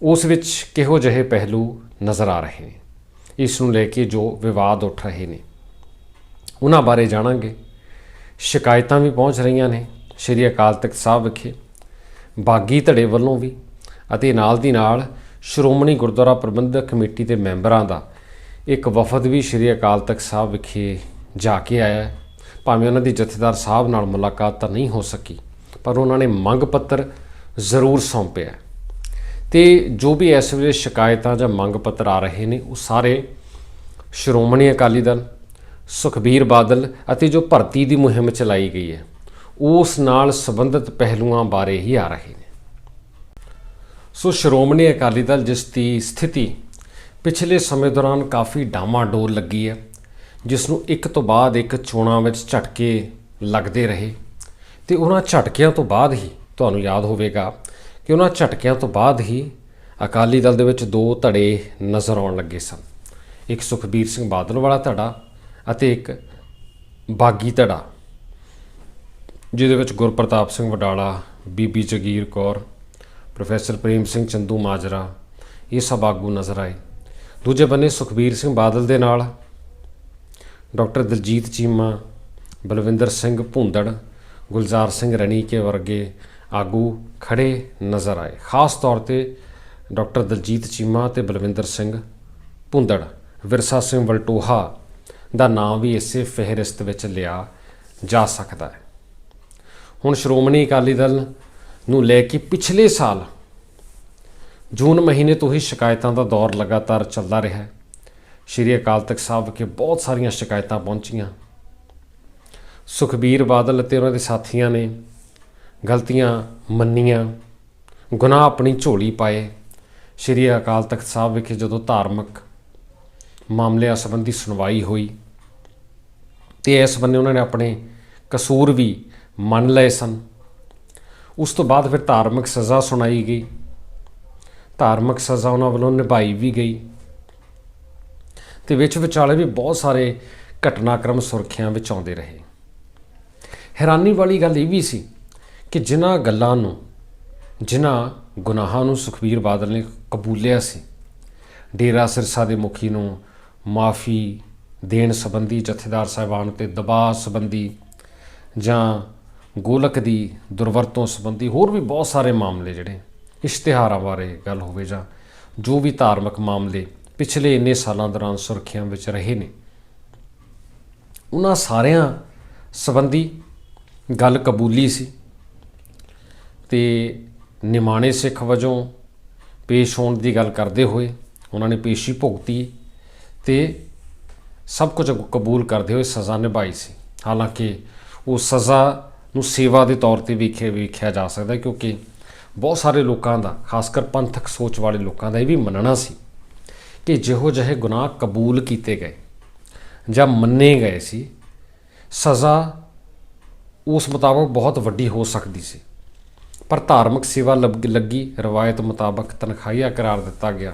ਉਸ ਵਿੱਚ ਕਿਹੋ ਜਿਹੇ ਪਹਿਲੂ ਨਜ਼ਰ ਆ ਰਹੇ ਨੇ? ਇਸ ਨੂੰ ਲੈ ਕੇ ਜੋ ਵਿਵਾਦ ਉੱਠ ਰਹੇ ਨੇ, ਉਹਨਾਂ ਬਾਰੇ ਜਾਣਾਂਗੇ। ਸ਼ਿਕਾਇਤਾਂ ਵੀ ਪਹੁੰਚ ਰਹੀਆਂ ਨੇ, ਸ਼੍ਰੀ ਅਕਾਲ ਤਖਤ ਸਾਹਿਬ ਵਿਖੇ, ਬਾਗੀ ਧੜੇ ਵੱਲੋਂ ਵੀ, ਅਤੇ ਨਾਲ ਦੀ ਨਾਲ ਸ਼੍ਰੋਮਣੀ ਗੁਰਦੁਆਰਾ ਪ੍ਰਬੰਧਕ ਕਮੇਟੀ ਦੇ ਮੈਂਬਰਾਂ ਦਾ ਇੱਕ ਵਫਦ ਵੀ ਸ਼੍ਰੀ ਅਕਾਲ ਤਖਤ ਸਾਹਿਬ ਵਿਖੇ ਜਾ ਕੇ ਆਇਆ ਭਾਵੇਂ ਉਹਨਾਂ ਦੀ ਜਥੇਦਾਰ ਸਾਹਿਬ ਨਾਲ ਮੁਲਾਕਾਤ ਤਾਂ ਨਹੀਂ ਹੋ ਸਕੀ, ਪਰ ਉਹਨਾਂ ਨੇ ਮੰਗ ਪੱਤਰ ਜ਼ਰੂਰ ਸੌਂਪਿਆ ਹੈ। ਤੇ ਜੋ ਵੀ ਇਸ ਵੇਲੇ ਸ਼ਿਕਾਇਤਾਂ ਜਾਂ ਮੰਗ ਪੱਤਰ ਆ ਰਹੇ ਨੇ, ਉਹ ਸਾਰੇ ਸ਼੍ਰੋਮਣੀ ਅਕਾਲੀ ਦਲ, ਸੁਖਬੀਰ ਬਾਦਲ ਅਤੇ ਜੋ ਭਰਤੀ ਦੀ ਮੁਹਿੰਮ ਚਲਾਈ ਗਈ ਹੈ, ਉਸ ਨਾਲ ਸੰਬੰਧਿਤ ਪਹਿਲੂਆਂ ਬਾਰੇ ਹੀ ਆ ਰਹੇ ਨੇ ਸੋ ਸ਼੍ਰੋਮਣੀ ਅਕਾਲੀ ਦਲ, ਜਿਸ ਦੀ ਸਥਿਤੀ ਪਿਛਲੇ ਸਮੇਂ ਦੌਰਾਨ ਕਾਫੀ ਡਾਮਾਡੋਲ ਲੱਗੀ ਹੈ ਜਿਸ ਨੂੰ ਇੱਕ ਤੋਂ ਬਾਅਦ ਇੱਕ ਚੋਣਾਂ ਵਿੱਚ ਝਟਕੇ ਲੱਗਦੇ ਰਹੇ। ਤੇ ਉਹਨਾਂ ਝਟਕਿਆਂ ਤੋਂ ਬਾਅਦ ਹੀ, ਤੁਹਾਨੂੰ ਯਾਦ ਹੋਵੇਗਾ ਕਿ ਉਹਨਾਂ ਝਟਕਿਆਂ ਤੋਂ ਬਾਅਦ ਹੀ ਅਕਾਲੀ ਦਲ ਦੇ ਵਿੱਚ ਦੋ ਧੜੇ ਨਜ਼ਰ ਆਉਣ ਲੱਗੇ ਸਨ। ਇੱਕ ਸੁਖਬੀਰ ਸਿੰਘ ਬਾਦਲ ਵਾਲਾ ਧੜਾ ਅਤੇ ਇੱਕ ਬਾਗੀ ਧੜਾ, ਜਿਹਦੇ ਵਿੱਚ ਗੁਰਪ੍ਰਤਾਪ ਸਿੰਘ ਵਡਾਲਾ, ਬੀਬੀ ਜਗੀਰ ਕੌਰ, ਪ੍ਰੋਫੈਸਰ ਪ੍ਰੇਮ ਸਿੰਘ ਚੰਦੂ ਮਾਜਰਾ, ਇਹ ਸਭ ਆਗੂ ਨਜ਼ਰ ਆਏ। ਦੂਜੇ ਬੰਨੇ ਸੁਖਬੀਰ ਸਿੰਘ ਬਾਦਲ ਦੇ ਨਾਲ ਡਾਕਟਰ ਦਲਜੀਤ ਚੀਮਾ, ਬਲਵਿੰਦਰ ਸਿੰਘ ਭੁੰਦੜ, ਗੁਲਜ਼ਾਰ ਸਿੰਘ ਰਣੀਕੇ ਵਰਗੇ ਆਗੂ ਖੜੇ ਨਜ਼ਰ ਆਏ। ਖਾਸ ਤੌਰ ਤੇ ਡਾਕਟਰ ਦਲਜੀਤ ਚੀਮਾ ਤੇ ਬਲਵਿੰਦਰ ਸਿੰਘ ਭੁੰਦੜ, ਵਿਰਸਾ ਸਿੰਘ ਵਲਟੋਹਾ ਦਾ ਨਾਮ ਵੀ ਇਸੇ ਫਹਿਰਿਸਤ ਵਿੱਚ ਲਿਆ ਜਾ ਸਕਦਾ ਹੈ। ਹੁਣ ਸ਼੍ਰੋਮਣੀ ਅਕਾਲੀ ਦਲ ਨੂੰ ਲੈ ਕੇ ਪਿਛਲੇ ਸਾਲ ਜੂਨ ਮਹੀਨੇ ਤੋਂ ਹੀ ਸ਼ਿਕਾਇਤਾਂ ਦਾ ਦੌਰ ਲਗਾਤਾਰ ਚੱਲਦਾ ਰਿਹਾ ਹੈ। ਸ਼੍ਰੀ ਅਕਾਲ ਤਖਤ ਸਾਹਿਬ ਵਿਖੇ ਬਹੁਤ ਸਾਰੀਆਂ ਸ਼ਿਕਾਇਤਾਂ ਪਹੁੰਚੀਆਂ। ਸੁਖਬੀਰ ਬਾਦਲ ਅਤੇ ਉਹਨਾਂ ਦੇ ਸਾਥੀਆਂ ਨੇ ਗਲਤੀਆਂ ਮੰਨੀਆਂ, ਗੁਨਾਹ ਆਪਣੀ ਝੋਲੀ ਪਾਏ। ਸ਼੍ਰੀ ਅਕਾਲ ਤਖਤ ਸਾਹਿਬ ਵਿਖੇ ਜਦੋਂ ਧਾਰਮਿਕ ਮਾਮਲਿਆਂ ਸੰਬੰਧੀ ਸੁਣਵਾਈ ਹੋਈ, ਤੇ ਇਸ ਬੰਨੇ ਉਹਨਾਂ ਨੇ ਆਪਣੇ ਕਸੂਰ ਵੀ ਮੰਨ ਲਏ ਸਨ। ਉਸ ਤੋਂ ਬਾਅਦ ਫਿਰ ਧਾਰਮਿਕ ਸਜ਼ਾ ਸੁਣਾਈ ਗਈ। ਧਾਰਮਿਕ ਸਜ਼ਾ ਉਹਨਾਂ ਵੱਲੋਂ ਨਿਭਾਈ ਵੀ ਗਈ। ਤੇ ਵਿੱਚ ਵਿਚਾਲੇ ਵੀ ਬਹੁਤ ਸਾਰੇ ਘਟਨਾਕ੍ਰਮ ਸੁਰਖੀਆਂ ਵਿੱਚ ਆਉਂਦੇ ਰਹੇ। ਹੈਰਾਨੀ ਵਾਲੀ ਗੱਲ ਇਹ ਵੀ ਸੀ ਕਿ ਜਿਨ੍ਹਾਂ ਗੱਲਾਂ ਨੂੰ, ਜਿਨ੍ਹਾਂ ਗੁਨਾਹਾਂ ਨੂੰ ਸੁਖਬੀਰ ਬਾਦਲ ਨੇ ਕਬੂਲਿਆ ਸੀ, ਡੇਰਾ ਸਿਰਸਾ ਦੇ ਮੁਖੀ ਨੂੰ ਮਾਫੀ ਦੇਣ ਸੰਬੰਧੀ ਜਥੇਦਾਰ ਸਾਹਿਬਾਨ ਤੇ ਦਬਾਅ ਸੰਬੰਧੀ ਜਾਂ ਗੋਲਕ ਦੀ ਦੁਰਵਰਤੋਂ ਸੰਬੰਧੀ ਹੋਰ ਵੀ ਬਹੁਤ ਸਾਰੇ ਮਾਮਲੇ ਜਿਹੜੇ ਇਸ਼ਤਿਹਾਰਾਂ ਬਾਰੇ ਗੱਲ ਹੋਵੇ ਜਾਂ ਜੋ ਵੀ ਧਾਰਮਿਕ ਮਾਮਲੇ ਪਿਛਲੇ ਇੰਨੇ ਸਾਲਾਂ ਦੌਰਾਨ ਸੁਰਖੀਆਂ ਵਿੱਚ ਰਹੇ ਨੇ। ਉਹਨਾਂ ਸਾਰਿਆਂ ਸੰਬੰਧੀ ਗੱਲ ਕਬੂਲੀ ਸੀ ਤੇ ਨਿਮਾਣੇ ਸਿੱਖ ਵਜੋਂ ਪੇਸ਼ ਹੋਣ ਦੀ ਗੱਲ ਕਰਦੇ ਹੋਏ ਉਹਨਾਂ ਨੇ ਪੇਸ਼ੀ ਭੁਗਤੀ ਤੇ ਸਭ ਕੁਝ ਕਬੂਲ ਕਰਦੇ ਹੋਏ ਸਜ਼ਾ ਨਿਭਾਈ ਸੀ। ਹਾਲਾਂਕਿ ਉਹ ਸਜ਼ਾ ਨੂੰ ਸੇਵਾ ਦੇ ਤੌਰ ਤੇ ਵੇਖਿਆ ਵੇਖਿਆ ਜਾ ਸਕਦਾ ਕਿਉਂਕਿ ਬਹੁਤ ਸਾਰੇ ਲੋਕਾਂ ਦਾ ਖਾਸ ਕਰ ਪੰਥਕ ਸੋਚ ਵਾਲੇ ਲੋਕਾਂ ਦਾ ਇਹ ਵੀ ਮੰਨਣਾ ਸੀ ਕਿ ਜਿਹੋ ਜਿਹੇ ਗੁਨਾਹ ਕਬੂਲ ਕੀਤੇ ਗਏ ਜਾਂ ਮੰਨੇ ਗਏ ਸੀ, ਸਜ਼ਾ ਉਸ ਮੁਤਾਬਕ ਬਹੁਤ ਵੱਡੀ ਹੋ ਸਕਦੀ ਸੀ। ਪਰ ਧਾਰਮਿਕ ਸੇਵਾ ਲੱਗ- ਲੱਗੀ, ਰਵਾਇਤ ਮੁਤਾਬਕ ਤਨਖਾਹੀਆ ਕਰਾਰ ਦਿੱਤਾ ਗਿਆ।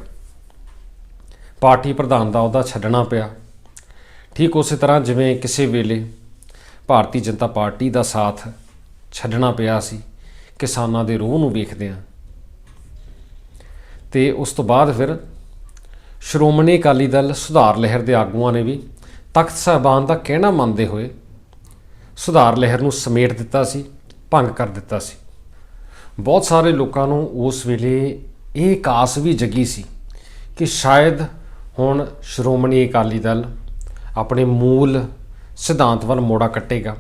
ਪਾਰਟੀ ਪ੍ਰਧਾਨ ਦਾ ਅਹੁਦਾ ਛੱਡਣਾ ਪਿਆ। ਠੀਕ ਉਸੇ ਤਰ੍ਹਾਂ ਜਿਵੇਂ ਕਿਸੇ ਵੇਲੇ ਭਾਰਤੀ ਜਨਤਾ ਪਾਰਟੀ ਦਾ ਸਾਥ ਛੱਡਣਾ ਪਿਆ ਸੀ, ਕਿਸਾਨਾਂ ਦੇ ਰੋਹ ਨੂੰ ਵੇਖਦਿਆਂ। ਆ ਤੇ ਉਸ ਤੋਂ ਬਾਅਦ ਫਿਰ ਸ਼੍ਰੋਮਣੀ ਅਕਾਲੀ ਦਲ ਸੁਧਾਰ ਲਹਿਰ ਦੇ ਆਗੂਆਂ ਨੇ ਵੀ ਤਖਤ ਸਾਹਿਬਾਨ ਦਾ ਕਹਿਣਾ ਮੰਨਦੇ ਹੋਏ ਸੁਧਾਰ ਲਹਿਰ ਨੂੰ ਸਮੇਟ ਦਿੱਤਾ ਸੀ, ਭੰਗ ਕਰ ਦਿੱਤਾ ਸੀ। ਬਹੁਤ ਸਾਰੇ ਲੋਕਾਂ ਨੂੰ ਉਸ ਵੇਲੇ ਇਹ ਕਾਸ ਵੀ ਜਗੀ ਸੀ ਕਿ ਸ਼ਾਇਦ ਹੁਣ ਸ਼੍ਰੋਮਣੀ ਅਕਾਲੀ ਦਲ ਆਪਣੇ ਮੂਲ ਸਿਧਾਂਤ ਵੱਲ ਮੋੜਾ ਕੱਟੇਗਾ,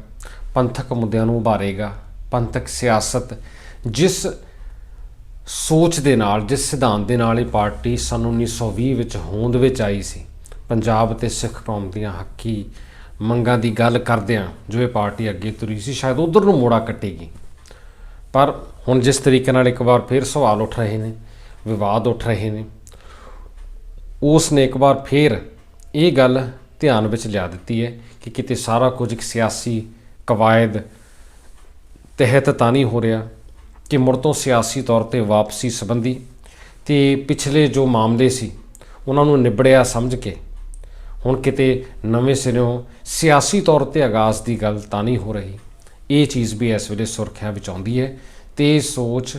ਪੰਥਕ ਮੁੱਦਿਆਂ ਨੂੰ ਉਭਾਰੇਗਾ, ਪੰਥਕ ਸਿਆਸਤ ਜਿਸ ਸੋਚ ਦੇ ਨਾਲ, ਜਿਸ ਸਿਧਾਂਤ ਦੇ ਨਾਲ ਇਹ ਪਾਰਟੀ ਸਨ 1920 ਵਿੱਚ ਹੋਂਦ ਵਿੱਚ ਆਈ ਸੀ। ਪੰਜਾਬ ਅਤੇ ਸਿੱਖ ਕੌਮ ਦੀਆਂ ਹੱਕੀ ਮੰਗਾਂ ਦੀ ਗੱਲ ਕਰਦਿਆਂ ਜੋ ਇਹ ਪਾਰਟੀ ਅੱਗੇ ਤੁਰੀ ਸੀ, ਸ਼ਾਇਦ ਉਧਰ ਨੂੰ ਮੋੜਾ ਕੱਟੇਗੀ। ਪਰ ਹੁਣ ਜਿਸ ਤਰੀਕੇ ਨਾਲ ਇੱਕ ਵਾਰ ਫਿਰ ਸਵਾਲ ਉੱਠ ਰਹੇ ਨੇ, ਵਿਵਾਦ ਉੱਠ ਰਹੇ ਨੇ, ਉਸ ਨੇ ਇੱਕ ਵਾਰ ਫਿਰ ਇਹ ਗੱਲ ਧਿਆਨ ਵਿੱਚ ਲਿਆ ਦਿੱਤੀ ਹੈ ਕਿ ਕਿਤੇ ਸਾਰਾ ਕੁਝ ਇੱਕ ਸਿਆਸੀ ਕਵਾਇਦ ਤਹਿਤ ਤਾਂ ਨਹੀਂ ਹੋ ਰਿਹਾ ਕਿ ਮੁੜ ਤੋਂ ਸਿਆਸੀ ਤੌਰ ਤੇ ਵਾਪਸੀ ਸੰਬੰਧੀ ਤੇ ਪਿਛਲੇ ਜੋ ਮਾਮਲੇ ਸੀ, ਉਹਨਾਂ ਨੂੰ ਨਿਬੜਿਆ ਸਮਝ ਕੇ, ਹੁਣ ਕਿਤੇ ਨਵੇਂ ਸਿਰਿਓਂ ਸਿਆਸੀ ਤੌਰ ਤੇ ਆਗਾਜ਼ ਦੀ ਗੱਲ ਤਾਂ ਨਹੀਂ ਹੋ ਰਹੀ। ਇਹ ਚੀਜ਼ ਵੀ ਇਸ ਵੇਲੇ ਸੁਰਖੀਆਂ ਵਿੱਚ ਆਉਂਦੀ ਹੈ ਤੇ ਇਹ ਸੋਚ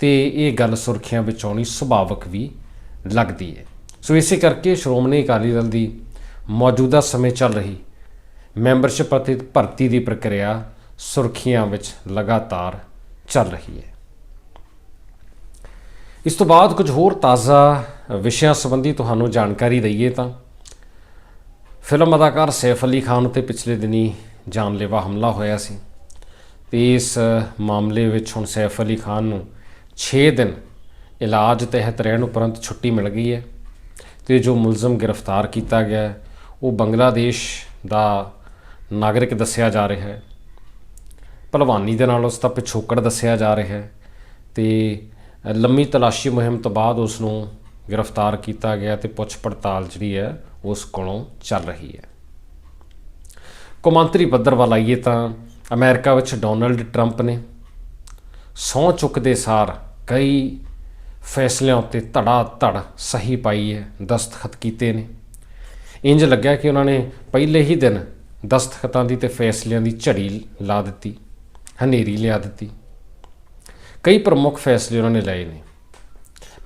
ਤੇ ਇਹ ਗੱਲ ਸੁਰਖੀਆਂ ਵਿੱਚ ਆਉਣੀ ਸੁਭਾਵਕ ਵੀ ਲੱਗਦੀ ਹੈ। ਸੋ ਇਸੇ ਕਰਕੇ ਸ਼੍ਰੋਮਣੀ ਅਕਾਲੀ ਦਲ ਦੀ ਮੌਜੂਦਾ ਸਮੇਂ ਚੱਲ ਰਹੀ ਮੈਂਬਰਸ਼ਿਪ ਅਤੇ ਭਰਤੀ ਦੀ ਪ੍ਰਕਿਰਿਆ ਸੁਰਖੀਆਂ ਵਿੱਚ ਲਗਾਤਾਰ ਚੱਲ ਰਹੀ ਹੈ। ਇਸ ਤੋਂ ਬਾਅਦ ਕੁਝ ਹੋਰ ਤਾਜ਼ਾ ਵਿਸ਼ਿਆਂ ਸੰਬੰਧੀ ਤੁਹਾਨੂੰ ਜਾਣਕਾਰੀ ਦਈਏ ਤਾਂ ਫਿਲਮ ਅਦਾਕਾਰ ਸੈਫ ਅਲੀ ਖਾਨ ਉਤੇ ਪਿਛਲੇ ਦਿਨੀ ਜਾਨਲੇਵਾ ਹਮਲਾ ਹੋਇਆ ਸੀ। ਤੇ ਇਸ ਮਾਮਲੇ ਵਿੱਚ ਹੁਣ ਸੈਫ ਅਲੀ ਖਾਨ ਨੂੰ 6 ਦਿਨ ਇਲਾਜ ਤਹਿਤ ਰਹਿਣ ਉਪਰੰਤ ਛੁੱਟੀ ਮਿਲ ਗਈ ਹੈ ਤੇ ਜੋ ਮੁਲਜ਼ਮ ਗ੍ਰਿਫਤਾਰ ਕੀਤਾ ਗਿਆ ਉਹ ਬੰਗਲਾਦੇਸ਼ ਦਾ ਨਾਗਰਿਕ ਦੱਸਿਆ ਜਾ ਰਿਹਾ ਹੈ। ਭਲਵਾਨੀ ਦੇ ਨਾਲ ਉਸ ਦਾ ਪਿਛੋਕੜ ਦੱਸਿਆ ਜਾ ਰਿਹਾ ਹੈ ਤੇ ਲੰਮੀ ਤਲਾਸ਼ੀ ਮੁਹਿੰਮ ਤੋਂ ਬਾਅਦ ਉਸ ਨੂੰ ਗ੍ਰਿਫਤਾਰ ਕੀਤਾ ਗਿਆ ਤੇ ਪੁੱਛ ਪੜਤਾਲ ਜਿਹੜੀ ਹੈ ਉਸ ਕੋਲੋਂ ਚੱਲ ਰਹੀ ਹੈ। ਕੌਮਾਂਤਰੀ ਪੱਧਰ ਵੱਲ ਆਈਏ ਤਾਂ ਅਮਰੀਕਾ ਵਿੱਚ ਡੋਨਲਡ ਟਰੰਪ ਨੇ ਸਹੁੰ ਚੁੱਕਦੇ ਸਾਰ ਕਈ ਫੈਸਲਿਆਂ ਉੱਤੇ ਧੜਾ ਧੜ ਸਹੀ ਪਾਈ ਹੈ, ਦਸਤਖਤ ਕੀਤੇ ਨੇ। ਇੰਜ ਲੱਗਿਆ ਕਿ ਉਹਨਾਂ ਨੇ ਪਹਿਲੇ ਹੀ ਦਿਨ ਦਸਤਖਤਾਂ ਦੀ ਤੇ ਫੈਸਲਿਆਂ ਦੀ ਝੜੀ ਲਾ ਦਿੱਤੀ। ਹਨੇਰੀ ਲਿਆ ਦਿੱਤੀ। ਕਈ ਪ੍ਰਮੁੱਖ ਫੈਸਲੇ ਉਹਨਾਂ ਨੇ ਲਏ ਨੇ।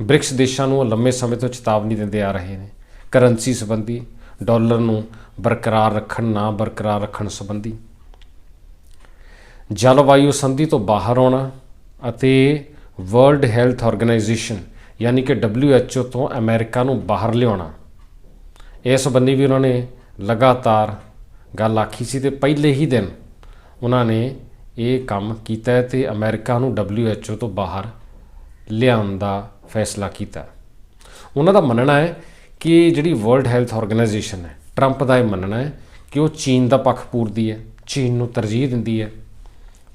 ਬ੍ਰਿਕਸ ਦੇਸ਼ਾਂ ਨੂੰ ਉਹ ਲੰਮੇ ਸਮੇਂ ਤੋਂ ਚੇਤਾਵਨੀ ਦਿੰਦੇ ਆ ਰਹੇ ਨੇ। ਕਰੰਸੀ ਸੰਬੰਧੀ ਡਾਲਰ ਨੂੰ ਬਰਕਰਾਰ ਰੱਖਣ, ਨਾ ਬਰਕਰਾਰ ਰੱਖਣ ਸੰਬੰਧੀ। ਜਲਵਾਯੂ ਸੰਧੀ ਤੋਂ ਬਾਹਰ ਆਉਣਾ ਅਤੇ ਵਰਲਡ ਹੈਲਥ ਆਰਗੇਨਾਈਜੇਸ਼ਨ ਯਾਨੀ ਕਿ WHO ਤੋਂ ਅਮਰੀਕਾ ਨੂੰ ਬਾਹਰ ਲਿਆਉਣਾ। ਇਸ ਸੰਬੰਧੀ ਵੀ ਉਹਨਾਂ ਨੇ ਲਗਾਤਾਰ ਗੱਲ ਆਖੀ ਸੀ ਤੇ ਪਹਿਲੇ ਹੀ ਦਿਨ ਉਹਨਾਂ ਨੇ ਇਹ ਕੰਮ ਕੀਤਾ ਹੈ ਤੇ ਅਮਰੀਕਾ ਨੂੰ WHO ਤੋਂ ਬਾਹਰ ਲਿਆਉਣ ਦਾ ਫੈਸਲਾ ਕੀਤਾ ਉਹਨਾਂ ਦਾ ਮੰਨਣਾ ਹੈ ਕਿ ਜਿਹੜੀ ਵਰਲਡ ਹੈਲਥ ਆਰਗੇਨਾਈਜੇਸ਼ਨ ਹੈ ਟਰੰਪ ਦਾ ਇਹ ਮੰਨਣਾ ਹੈ ਕਿ ਉਹ ਚੀਨ ਦਾ ਪੱਖ ਪੂਰਦੀ ਹੈ, ਚੀਨ ਨੂੰ ਤਰਜੀਹ ਦਿੰਦੀ ਹੈ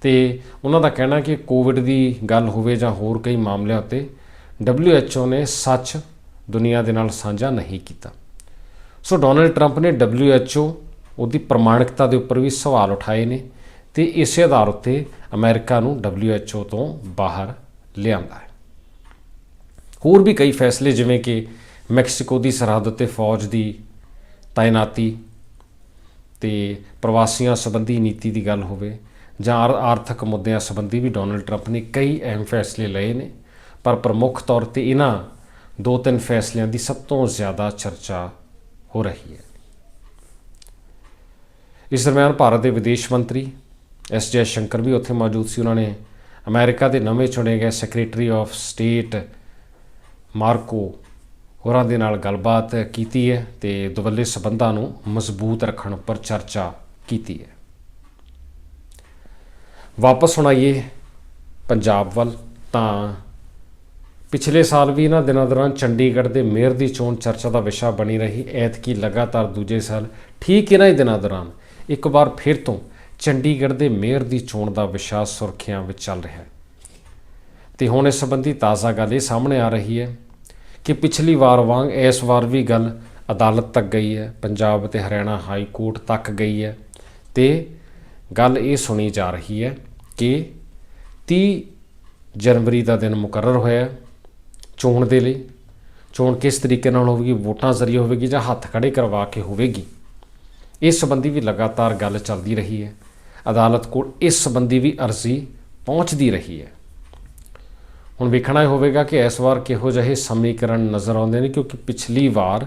ਤੇ ਉਹਨਾਂ ਦਾ ਕਹਿਣਾ ਕਿ ਕੋਵਿਡ ਦੀ ਗੱਲ ਹੋਵੇ ਜਾਂ ਹੋਰ ਕਈ ਮਾਮਲਿਆਂ ਉੱਤੇ WHO ਨੇ ਸੱਚ ਦੁਨੀਆ ਦੇ ਨਾਲ ਸਾਂਝਾ ਨਹੀਂ ਕੀਤਾ। ਸੋ ਡੋਨਲਡ ਟਰੰਪ ਨੇ WHO ਉਹਦੀ ਪ੍ਰਮਾਣਿਕਤਾ ਦੇ ਉੱਪਰ ਵੀ ਸਵਾਲ ਉਠਾਏ ਨੇ ਤੇ ਇਸੇ ਆਧਾਰ ਉੱਤੇ ਅਮਰੀਕਾ ਨੂੰ WHO ਤੋਂ ਬਾਹਰ ਲਿਆਂਦਾ ਹੈ। ਹੋਰ ਵੀ ਕਈ ਫੈਸਲੇ ਜਿਵੇਂ ਕਿ ਮੈਕਸੀਕੋ ਦੀ ਸਰਹੱਦ ਉੱਤੇ ਫੌਜ ਦੀ ਤਾਇਨਾਤੀ ਤੇ ਪ੍ਰਵਾਸੀਆਂ ਸੰਬੰਧੀ ਨੀਤੀ ਦੀ ਗੱਲ ਹੋਵੇ ਜਾਂ ਆਰ- ਆਰਥਿਕ ਮੁੱਦਿਆਂ ਸੰਬੰਧੀ ਵੀ ਡੋਨਲਡ ਟਰੰਪ ਨੇ ਕਈ ਅਹਿਮ ਫੈਸਲੇ ਲਏ ਨੇ। ਪਰ ਪ੍ਰਮੁੱਖ ਤੌਰ ਤੇ ਇਹਨਾਂ ਦੋ ਤਿੰਨ ਫੈਸਲਿਆਂ ਦੀ ਸਭ ਤੋਂ ਜ਼ਿਆਦਾ ਚਰਚਾ ਹੋ ਰਹੀ ਹੈ। ਇਸ ਦਰਮਿਆਨ ਭਾਰਤ ਦੇ ਵਿਦੇਸ਼ ਮੰਤਰੀ ਐਸ ਜੈ ਸ਼ੰਕਰ ਵੀ ਉੱਥੇ ਮੌਜੂਦ ਸੀ, ਉਹਨਾਂ ਨੇ ਅਮਰੀਕਾ ਦੇ ਨਵੇਂ ਚੁਣੇ ਗਏ ਸੈਕਟਰੀ ਆਫ ਸਟੇਟ ਮਾਰਕੋ ਹੋਰਾਂ ਦੇ ਨਾਲ ਗੱਲਬਾਤ ਕੀਤੀ ਹੈ ਤੇ ਦੁਵੱਲੇ ਸਬੰਧਾਂ ਨੂੰ ਮਜ਼ਬੂਤ ਰੱਖਣ ਉੱਪਰ ਚਰਚਾ ਕੀਤੀ ਹੈ। ਵਾਪਸ ਹੁਣ ਆਈਏ ਪੰਜਾਬ ਵੱਲ, ਤਾਂ ਪਿਛਲੇ ਸਾਲ ਵੀ ਇਹਨਾਂ ਦਿਨਾਂ ਦੌਰਾਨ ਚੰਡੀਗੜ੍ਹ ਦੇ ਮੇਅਰ ਦੀ ਚੋਣ ਚਰਚਾ ਦਾ ਵਿਸ਼ਾ ਬਣੀ ਰਹੀ, ਐਤਕੀ ਲਗਾਤਾਰ ਦੂਜੇ ਸਾਲ, ਠੀਕ ਇਹਨਾਂ ਹੀ ਦਿਨਾਂ ਦੌਰਾਨ, ਇੱਕ ਵਾਰ ਫਿਰ ਤੋਂ ਚੰਡੀਗੜ੍ਹ ਦੇ ਮੇਅਰ ਦੀ ਚੋਣ ਦਾ ਵਿਸ਼ਾ ਸੁਰਖੀਆਂ ਵਿੱਚ ਚੱਲ ਰਿਹਾ ਹੈ। ਤੇ ਹੁਣ ਇਸ ਸੰਬੰਧੀ ਤਾਜ਼ਾ ਗੱਲ ਇਹ ਸਾਹਮਣੇ ਆ ਰਹੀ ਹੈ ਕਿ ਪਿਛਲੀ ਵਾਰ ਵਾਂਗ ਇਸ ਵਾਰ ਵੀ ਗੱਲ ਅਦਾਲਤ ਤੱਕ ਗਈ ਹੈ, ਪੰਜਾਬ ਅਤੇ ਹਰਿਆਣਾ ਹਾਈ ਕੋਰਟ ਤੱਕ ਗਈ ਹੈ ਤੇ ਗੱਲ ਇਹ ਸੁਣੀ ਜਾ ਰਹੀ ਹੈ ਕਿ 30 ਜਨਵਰੀ ਦਾ ਦਿਨ ਮੁਕਰਰ ਹੋਇਆ ਚੋਣ ਦੇ ਲਈ। ਚੋਣ ਕਿਸ ਤਰੀਕੇ ਨਾਲ ਹੋਵੇਗੀ, ਵੋਟਾਂ ਜ਼ਰੀਏ ਹੋਵੇਗੀ ਜਾਂ ਹੱਥ ਖੜੇ ਕਰਵਾ ਕੇ ਹੋਵੇਗੀ, ਇਸ ਸੰਬੰਧੀ ਵੀ ਲਗਾਤਾਰ ਗੱਲ ਚੱਲਦੀ ਰਹੀ ਹੈ। ਅਦਾਲਤ ਕੋਲ ਇਸ ਸੰਬੰਧੀ ਵੀ ਅਰਜ਼ੀ ਪਹੁੰਚਦੀ ਰਹੀ ਹੈ। ਹੁਣ ਵੇਖਣਾ ਇਹ ਹੋਵੇਗਾ ਕਿ ਇਸ ਵਾਰ ਕਿਹੋ ਜਿਹੇ ਸਮੀਕਰਨ ਨਜ਼ਰ ਆਉਂਦੇ ਨੇ, ਕਿਉਂਕਿ ਪਿਛਲੀ ਵਾਰ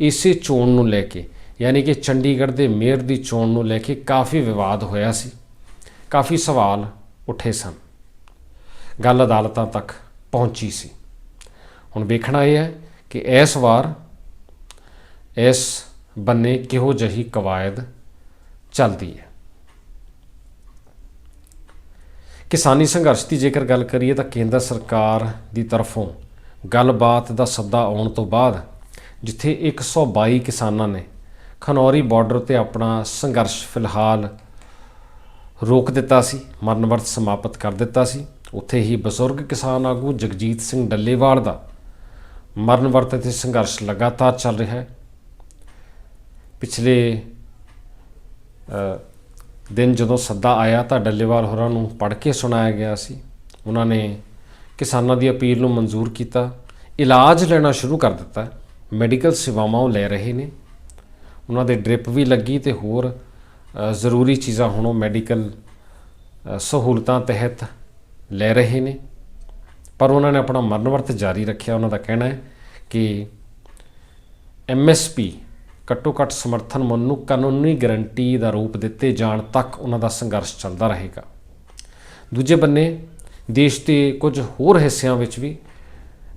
ਇਸੇ ਚੋਣ ਨੂੰ ਲੈ ਕੇ, ਯਾਨੀ ਕਿ ਚੰਡੀਗੜ੍ਹ ਦੇ ਮੇਅਰ ਦੀ ਚੋਣ ਨੂੰ ਲੈ ਕੇ ਕਾਫੀ ਵਿਵਾਦ ਹੋਇਆ ਸੀ। ਕਾਫੀ ਸਵਾਲ ਉੱਠੇ ਸਨ। ਗੱਲ ਅਦਾਲਤਾਂ ਤੱਕ ਪਹੁੰਚੀ ਸੀ। ਹੁਣ ਵੇਖਣਾ ਇਹ ਹੈ ਕਿ ਇਸ ਵਾਰ ਇਸ ਬੰਨੇ ਕਿਹੋ ਜਿਹੀ ਕਵਾਇਦ ਚੱਲਦੀ ਹੈ। ਕਿਸਾਨੀ ਸੰਘਰਸ਼ ਦੀ ਜੇਕਰ ਗੱਲ ਕਰੀਏ ਤਾਂ ਕੇਂਦਰ ਸਰਕਾਰ ਦੀ ਤਰਫੋਂ ਗੱਲਬਾਤ ਦਾ ਸੱਦਾ ਆਉਣ ਤੋਂ ਬਾਅਦ ਜਿੱਥੇ 122 ਕਿਸਾਨਾਂ ਨੇ ਖਨੌਰੀ ਬਾਰਡਰ ਤੇ ਆਪਣਾ ਸੰਘਰਸ਼ ਫਿਲਹਾਲ ਰੋਕ ਦਿੱਤਾ ਸੀ ਮਰਨ ਵਰਤ ਸਮਾਪਤ ਕਰ ਦਿੱਤਾ ਸੀ। ਉੱਥੇ ਹੀ ਬਜ਼ੁਰਗ ਕਿਸਾਨ ਆਗੂ ਜਗਜੀਤ ਸਿੰਘ ਡੱਲੇਵਾਲ ਦਾ ਮਰਨ ਵਰਤ ਤੇ ਸੰਘਰਸ਼ ਲਗਾਤਾਰ ਚੱਲ ਰਿਹਾ ਹੈ। ਪਿਛਲੇ ਦਿਨ ਜਦੋਂ ਸੱਦਾ ਆਇਆ ਤਾਂ ਡੱਲੇਵਾਲ ਹੋਰਾਂ ਨੂੰ ਪੜ੍ਹ ਕੇ ਸੁਣਾਇਆ ਗਿਆ ਸੀ। ਉਹਨਾਂ ਨੇ ਕਿਸਾਨਾਂ ਦੀ ਅਪੀਲ ਨੂੰ ਮਨਜ਼ੂਰ ਕੀਤਾ, ਇਲਾਜ ਲੈਣਾ ਸ਼ੁਰੂ ਕਰ ਦਿੱਤਾ, ਮੈਡੀਕਲ ਸੇਵਾਵਾਂ ਉਹ ਲੈ ਰਹੇ ਨੇ। ਉਹਨਾਂ ਦੇ ਡ੍ਰਿਪ ਵੀ ਲੱਗੀ ਤੇ ਹੋਰ ਜ਼ਰੂਰੀ ਚੀਜ਼ਾਂ ਹੁਣ ਉਹ ਮੈਡੀਕਲ ਸਹੂਲਤਾਂ ਤਹਿਤ ਲੈ ਰਹੇ ਨੇ। ਪਰ ਉਹਨਾਂ ਨੇ ਆਪਣਾ ਮਰਨ ਵਰਤ ਜਾਰੀ ਰੱਖਿਆ। ਉਹਨਾਂ ਦਾ ਕਹਿਣਾ ਹੈ ਕਿ ਐਮਐਸਪੀ ਘੱਟੋ ਘੱਟ ਸਮਰਥਨ ਮੁੱਲ ਨੂੰ ਕਾਨੂੰਨੀ ਗਾਰੰਟੀ ਦਾ ਰੂਪ ਦਿੱਤੇ ਜਾਣ ਤੱਕ ਉਹਨਾਂ ਦਾ ਸੰਘਰਸ਼ ਚੱਲਦਾ ਰਹੇਗਾ। ਦੂਜੇ ਬੰਨੇ, ਦੇਸ਼ ਦੇ ਕੁਝ ਹੋਰ ਹਿੱਸਿਆਂ ਵਿੱਚ ਵੀ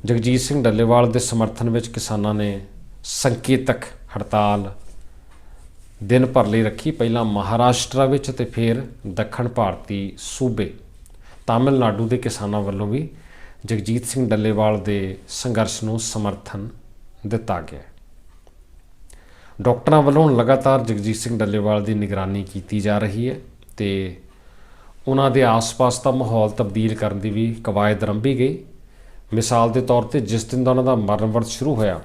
ਜਗਜੀਤ ਸਿੰਘ ਡੱਲੇਵਾਲ ਦੇ ਸਮਰਥਨ ਵਿੱਚ ਕਿਸਾਨਾਂ ਨੇ ਸੰਕੇਤਕ ਹੜਤਾਲ ਦਿਨ ਭਰ ਲਈ ਰੱਖੀ। ਪਹਿਲਾਂ ਮਹਾਰਾਸ਼ਟਰ ਵਿੱਚ ਤੇ ਫਿਰ ਦੱਖਣ ਭਾਰਤੀ ਸੂਬੇ। ਤਾਮਿਲਨਾਡੂ ਦੇ ਕਿਸਾਨਾਂ ਵੱਲੋਂ ਵੀ ਜਗਜੀਤ ਸਿੰਘ ਡੱਲੇਵਾਲ ਦੇ ਸੰਘਰਸ਼ ਨੂੰ ਸਮਰਥਨ ਦਿੱਤਾ ਗਿਆ। ਡਾਕਟਰਾਂ ਵੱਲੋਂ ਹੁਣ ਲਗਾਤਾਰ ਜਗਜੀਤ ਸਿੰਘ ਡੱਲੇਵਾਲ ਦੀ ਨਿਗਰਾਨੀ ਕੀਤੀ ਜਾ ਰਹੀ ਹੈ ਤੇ ਉਹਨਾਂ ਦੇ ਆਸ-ਪਾਸ ਦਾ ਮਾਹੌਲ ਤਬਦੀਲ ਕਰਨ ਦੀ ਵੀ ਕਵਾਇਦ ਰੰਭੀ ਗਈ। ਮਿਸਾਲ ਦੇ ਤੌਰ ਤੇ ਜਿਸ ਦਿਨ ਦਾ ਉਹਨਾਂ ਦਾ ਮਰਨ ਵਰਤ ਸ਼ੁਰੂ ਹੋਇਆ,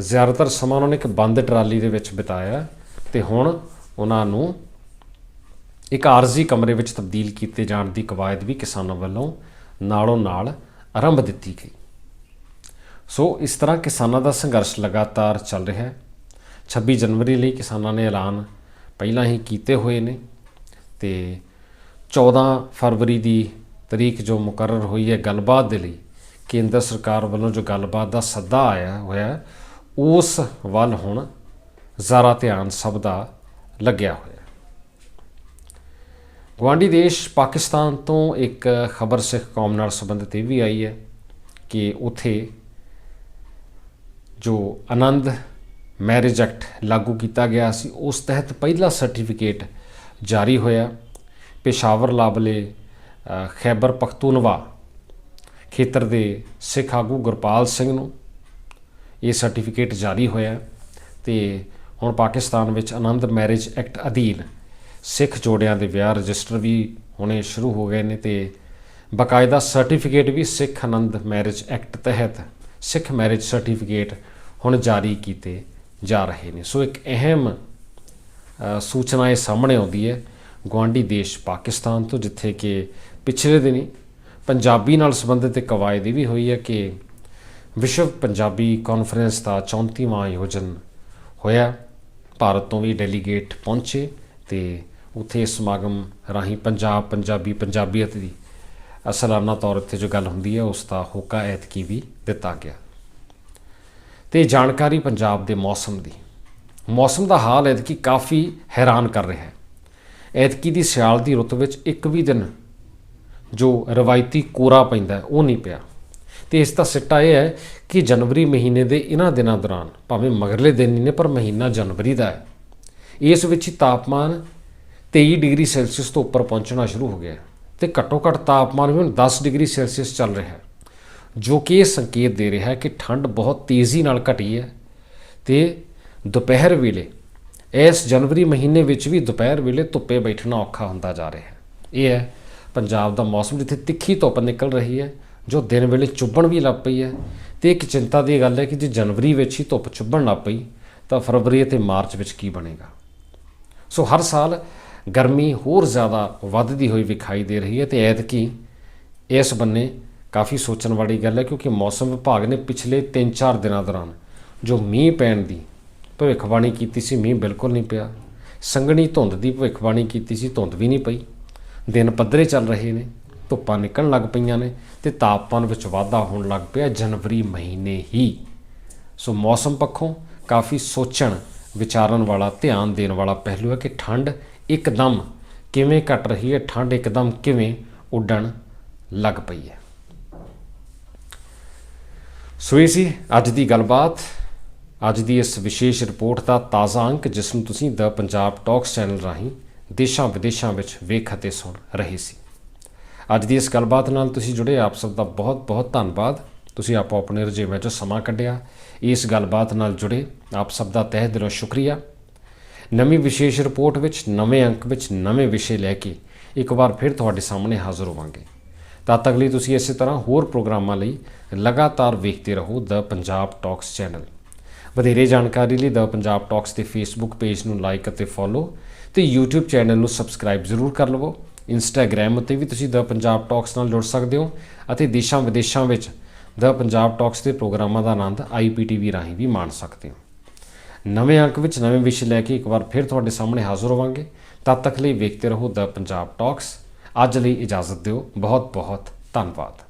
ਜ਼ਿਆਦਾਤਰ ਸਮਾਂ ਉਹਨਾਂ ਨੇ ਇੱਕ ਬੰਦ ਟਰਾਲੀ ਦੇ ਵਿੱਚ ਬਿਤਾਇਆ ਤੇ ਹੁਣ ਉਹਨਾਂ ਨੂੰ ਇੱਕ ਆਰਜ਼ੀ ਕਮਰੇ ਵਿੱਚ ਤਬਦੀਲ ਕੀਤੇ ਜਾਣ ਦੀ ਕਵਾਇਦ ਵੀ ਕਿਸਾਨਾਂ ਵੱਲੋਂ ਨਾਲੋਂ ਨਾਲ ਆਰੰਭ ਦਿੱਤੀ ਗਈ। ਸੋ ਇਸ ਤਰ੍ਹਾਂ ਕਿਸਾਨਾਂ ਦਾ ਸੰਘਰਸ਼ ਲਗਾਤਾਰ ਚੱਲ ਰਿਹਾ ਹੈ। 26 ਜਨਵਰੀ ਲਈ ਕਿਸਾਨਾਂ ਨੇ ਐਲਾਨ ਪਹਿਲਾਂ ਹੀ ਕੀਤੇ ਹੋਏ ਨੇ ਤੇ 14 ਫਰਵਰੀ ਦੀ ਤਰੀਕ ਜੋ ਮੁਕਰਰ ਹੋਈ ਹੈ ਗੱਲਬਾਤ ਦੇ ਲਈ, ਕੇਂਦਰ ਸਰਕਾਰ ਵੱਲੋਂ ਜੋ ਗੱਲਬਾਤ ਦਾ ਸੱਦਾ ਆਇਆ ਹੋਇਆ, ਉਸ ਵੱਲ ਹੁਣ ਜ਼ਰਾ ਧਿਆਨ ਸਭ ਦਾ ਲੱਗਿਆ ਹੋਇਆ। ਹੈ ਗੁਆਂਢੀ ਦੇਸ਼ ਪਾਕਿਸਤਾਨ ਤੋਂ ਇੱਕ ਖਬਰ ਸਿੱਖ ਕੌਮ ਨਾਲ ਸੰਬੰਧਿਤ ਇਹ ਵੀ ਆਈ ਹੈ ਕਿ ਉਥੇ ਜੋ ਆਨੰਦ ਮੈਰਿਜ ਐਕਟ ਲਾਗੂ ਕੀਤਾ ਗਿਆ ਸੀ। ਉਸ ਤਹਿਤ ਪਹਿਲਾ ਸਰਟੀਫਿਕੇਟ ਜਾਰੀ ਹੋਇਆ। ਪੇਸ਼ਾਵਰ ਲਾਬਲੇ ਖੈਬਰ ਪਖਤੂਨਵਾ ਖੇਤਰ ਦੇ ਸਿੱਖ ਆਗੂ ਗੁਰਪਾਲ ਸਿੰਘ ਨੂੰ ਇਹ ਸਰਟੀਫਿਕੇਟ ਜਾਰੀ ਹੋਇਆ ਤੇ ਹੁਣ ਪਾਕਿਸਤਾਨ ਵਿੱਚ ਆਨੰਦ ਮੈਰਿਜ ਐਕਟ ਅਧੀਨ ਸਿੱਖ ਜੋੜਿਆਂ ਦੇ ਵਿਆਹ ਰਜਿਸਟਰ ਵੀ ਹੋਣੇ ਸ਼ੁਰੂ ਹੋ ਗਏ ਨੇ ਤੇ ਬਕਾਇਦਾ ਸਰਟੀਫਿਕੇਟ ਵੀ ਸਿੱਖ ਆਨੰਦ ਮੈਰਿਜ ਐਕਟ ਤਹਿਤ ਸਿੱਖ ਮੈਰਿਜ ਸਰਟੀਫਿਕੇਟ ਹੁਣ ਜਾਰੀ ਕੀਤੇ ਜਾ ਰਹੇ ਨੇ। ਸੋ ਇੱਕ ਅਹਿਮ ਸੂਚਨਾ ਇਹ ਸਾਹਮਣੇ ਆਉਂਦੀ ਹੈ ਗੁਆਂਢੀ ਦੇਸ਼ ਪਾਕਿਸਤਾਨ ਤੋਂ, ਜਿੱਥੇ ਕਿ ਪਿਛਲੇ ਦਿਨੀ ਪੰਜਾਬੀ ਨਾਲ ਸੰਬੰਧਿਤ ਇੱਕ ਕਵਾਇਦ ਇਹ ਵੀ ਹੋਈ ਹੈ ਕਿ ਵਿਸ਼ਵ ਪੰਜਾਬੀ ਕਾਨਫਰੰਸ ਦਾ 34ਵਾਂ ਆਯੋਜਨ ਹੋਇਆ। ਭਾਰਤ ਤੋਂ ਵੀ ਡੈਲੀਗੇਟ ਪਹੁੰਚੇ ਤੇ ਉੱਥੇ ਸਮਾਗਮ ਰਾਹੀਂ ਪੰਜਾਬ, ਪੰਜਾਬੀ ਪੰਜਾਬੀਅਤ ਦੀ ਅਸਲਾਨਾ ਤੌਰ ਉੱਤੇ ਜੋ ਗੱਲ ਹੁੰਦੀ ਹੈ, ਉਸ ਦਾ ਹੋਕਾ ਐਤਕੀ ਵੀ ਦਿੱਤਾ ਗਿਆ। ਤੇ ਜਾਣਕਾਰੀ ਪੰਜਾਬ ਦੇ ਮੌਸਮ ਦੀ। ਮੌਸਮ ਦਾ ਹਾਲ ਐਤਕੀ ਕਾਫੀ ਹੈਰਾਨ ਕਰ ਰਿਹਾ ਹੈ। ਐਤਕੀ ਦੀ ਸਿਆਲ ਦੀ ਰੁੱਤ ਵਿੱਚ ਇੱਕ ਵੀ ਦਿਨ ਜੋ ਰਵਾਇਤੀ ਕੋਰਾ ਪੈਂਦਾ ਉਹ ਨਹੀਂ ਪਿਆ। ਤੇ ਇਸ ਦਾ ਸਿੱਟਾ ਇਹ ਹੈ ਕਿ ਜਨਵਰੀ ਮਹੀਨੇ ਦੇ ਇਹਨਾਂ ਦਿਨਾਂ ਦੌਰਾਨ, ਭਾਵੇਂ ਮਗਰਲੇ ਦਿਨ ਹੀ ਨੇ, ਪਰ ਮਹੀਨਾ ਜਨਵਰੀ ਦਾ ਹੈ। ਇਸ ਵਿੱਚ ਹੀ ਤਾਪਮਾਨ 23 ਡਿਗਰੀ ਸੈਲਸੀਅਸ ਤੋਂ ਉੱਪਰ ਪਹੁੰਚਣਾ ਸ਼ੁਰੂ ਹੋ ਗਿਆ ਹੈ ਤੇ ਘੱਟੋ ਘੱਟ ਤਾਪਮਾਨ ਵੀ ਹੁਣ 10 ਡਿਗਰੀ ਸੈਲਸੀਅਸ ਚੱਲ ਰਿਹਾ ਹੈ। ਜੋ ਕਿ ਇਹ ਸੰਕੇਤ ਦੇ ਰਿਹਾ ਹੈ ਕਿ ਠੰਡ ਬਹੁਤ ਤੇਜ਼ੀ ਨਾਲ ਘਟੀ ਹੈ ਤੇ ਦੁਪਹਿਰ ਵੇਲੇ, ਇਸ ਜਨਵਰੀ ਮਹੀਨੇ ਵਿੱਚ ਵੀ ਦੁਪਹਿਰ ਵੇਲੇ ਧੁੱਪੇ ਬੈਠਣਾ ਔਖਾ ਹੁੰਦਾ ਜਾ ਰਿਹਾ ਹੈ। ਇਹ ਹੈ, ਪੰਜਾਬ ਦਾ ਮੌਸਮ ਜਿੱਥੇ ਤਿੱਖੀ ਧੁੱਪ ਨਿਕਲ ਰਹੀ ਹੈ, ਜੋ ਦਿਨ ਵੇਲੇ ਚੁੱਭਣ ਵੀ ਲੱਗ ਪਈ ਹੈ ਤੇ ਇੱਕ ਚਿੰਤਾ ਦੀ ਗੱਲ ਹੈ ਕਿ ਜੇ ਜਨਵਰੀ ਵਿੱਚ ਹੀ ਧੁੱਪ ਚੁੱਭਣ ਲੱਗ ਪਈ, ਤਾਂ ਫਰਵਰੀ ਅਤੇ ਮਾਰਚ ਵਿੱਚ ਕੀ ਬਣੇਗਾ। ਸੋ ਹਰ ਸਾਲ ਗਰਮੀ ਹੋਰ ਜ਼ਿਆਦਾ ਵੱਧਦੀ ਹੋਈ ਵਿਖਾਈ ਦੇ ਰਹੀ ਹੈ ਤੇ ਐਤਕੀ ਇਸ ਬੰਨੇ ਕਾਫੀ ਸੋਚਣ ਵਾਲੀ ਗੱਲ ਹੈ ਕਿਉਂਕਿ ਮੌਸਮ ਵਿਭਾਗ ਨੇ ਪਿਛਲੇ 3-4 ਦਿਨਾਂ ਦੌਰਾਨ ਜੋ ਮੀਂਹ ਪੈਣ ਦੀ ਭਵਿੱਖਬਾਣੀ ਕੀਤੀ ਸੀ, ਮੀਂਹ ਬਿਲਕੁਲ ਨਹੀਂ ਪਿਆ। ਸੰਘਣੀ ਧੁੰਦ ਦੀ ਭਵਿੱਖਬਾਣੀ ਕੀਤੀ ਸੀ, ਧੁੰਦ ਵੀ ਨਹੀਂ ਪਈ। ਦਿਨ ਪੱਧਰੇ ਚੱਲ ਰਹੇ ਨੇ, ਧੁੱਪਾਂ ਨਿਕਲਣ ਲੱਗ ਪਈਆਂ ਨੇ ਤੇ ਤਾਪਮਾਨ ਵਿੱਚ ਵਾਧਾ ਹੋਣ ਲੱਗ ਪਿਆ ਜਨਵਰੀ ਮਹੀਨੇ ਹੀ। ਸੋ ਮੌਸਮ ਪੱਖੋਂ ਕਾਫੀ ਸੋਚਣ, ਵਿਚਾਰਨ ਵਾਲਾ, ਧਿਆਨ ਦੇਣ ਵਾਲਾ ਪਹਿਲੂ ਹੈ ਕਿ ਠੰਡ ਇੱਕਦਮ ਕਿਵੇਂ ਘਟ ਰਹੀ ਹੈ, ਠੰਡ ਇੱਕਦਮ ਕਿਵੇਂ ਉੱਡਣ ਲੱਗ ਪਈ ਹੈ। ਸੋ ਇਹ ਸੀ ਅੱਜ ਦੀ ਗੱਲਬਾਤ। ਅੱਜ ਦੀ ਇਸ ਵਿਸ਼ੇਸ਼ ਰਿਪੋਰਟ ਦਾ ਤਾਜ਼ਾ ਅੰਕ, ਜਿਸ ਨੂੰ ਤੁਸੀਂ ਦ ਪੰਜਾਬ ਟਾਕਸ ਚੈਨਲ ਰਾਹੀਂ ਦੇਸ਼ਾਂ ਵਿਦੇਸ਼ਾਂ ਵਿੱਚ ਵੇਖ ਅਤੇ ਸੁਣ ਰਹੇ ਸੀ। ਅੱਜ ਦੀ ਇਸ ਗੱਲਬਾਤ ਨਾਲ ਤੁਸੀਂ ਜੁੜੇ, ਆਪ ਸਭ ਦਾ ਬਹੁਤ ਬਹੁਤ ਧੰਨਵਾਦ। ਤੁਸੀਂ ਆਪੋ ਆਪਣੇ ਰੁਝੇਵਿਆਂ 'ਚੋਂ ਸਮਾਂ ਕੱਢਿਆ, ਇਸ ਗੱਲਬਾਤ ਨਾਲ ਜੁੜੇ, ਆਪ ਸਭ ਦਾ ਤਹਿ ਦਿਲੋਂ ਸ਼ੁਕਰੀਆ। ਨਵੀਂ ਵਿਸ਼ੇਸ਼ ਰਿਪੋਰਟ ਵਿੱਚ, ਨਵੇਂ ਅੰਕ ਵਿੱਚ, ਨਵੇਂ ਵਿਸ਼ੇ ਲੈ ਕੇ ਇੱਕ ਵਾਰ ਫਿਰ ਤੁਹਾਡੇ ਸਾਹਮਣੇ ਹਾਜ਼ਰ ਹੋਵਾਂਗੇ। ਤਦ ਤੱਕ ਲਈ ਤੁਸੀਂ ਇਸੇ ਤਰ੍ਹਾਂ ਹੋਰ ਪ੍ਰੋਗਰਾਮਾਂ ਲਈ ਲਗਾਤਾਰ ਵੇਖਦੇ ਰਹੋ ਦ ਪੰਜਾਬ ਟਾਕਸ ਚੈਨਲ ਵਧੇਰੇ ਜਾਣਕਾਰੀ ਲਈ ਦ ਪੰਜਾਬ ਟਾਕਸ ਦੇ ਫੇਸਬੁੱਕ ਪੇਜ ਨੂੰ ਲਾਈਕ ਅਤੇ ਫੋਲੋ ਤੇ YouTube ਚੈਨਲ ਨੂੰ ਸਬਸਕ੍ਰਾਈਬ ਜ਼ਰੂਰ ਕਰ ਲਵੋ। ਇੰਸਟਾਗ੍ਰam ਉੱਤੇ ਵੀ ਤੁਸੀਂ ਦ ਪੰਜਾਬ ਟਾਕਸ ਨਾਲ ਜੁੜ ਸਕਦੇ ਹੋ ਅਤੇ ਦੇਸ਼ਾਂ ਵਿਦੇਸ਼ਾਂ ਵਿੱਚ ਦ ਪੰਜਾਬ ਟਾਕਸ ਦੇ ਪ੍ਰੋਗਰਾਮਾਂ ਦਾ ਆਨੰਦ IPTV ਰਾਹੀਂ ਵੀ ਮਾਣ ਸਕਦੇ ਹੋ। ਨਵੇਂ ਅੰਕ ਵਿੱਚ ਨਵੇਂ ਵਿਸ਼ੇ ਲੈ ਕੇ ਇੱਕ ਵਾਰ ਫਿਰ ਤੁਹਾਡੇ ਸਾਹਮਣੇ ਹਾਜ਼ਰ ਹੋਵਾਂਗੇ। ਤਦ ਤੱਕ ਲਈ ਵੇਖਦੇ ਰਹੋ ਦ ਪੰਜਾਬ ਟਾਕਸ ਅੱਜ ਲਈ ਇਜਾਜ਼ਤ ਦਿਓ। ਬਹੁਤ ਬਹੁਤ ਧੰਨਵਾਦ।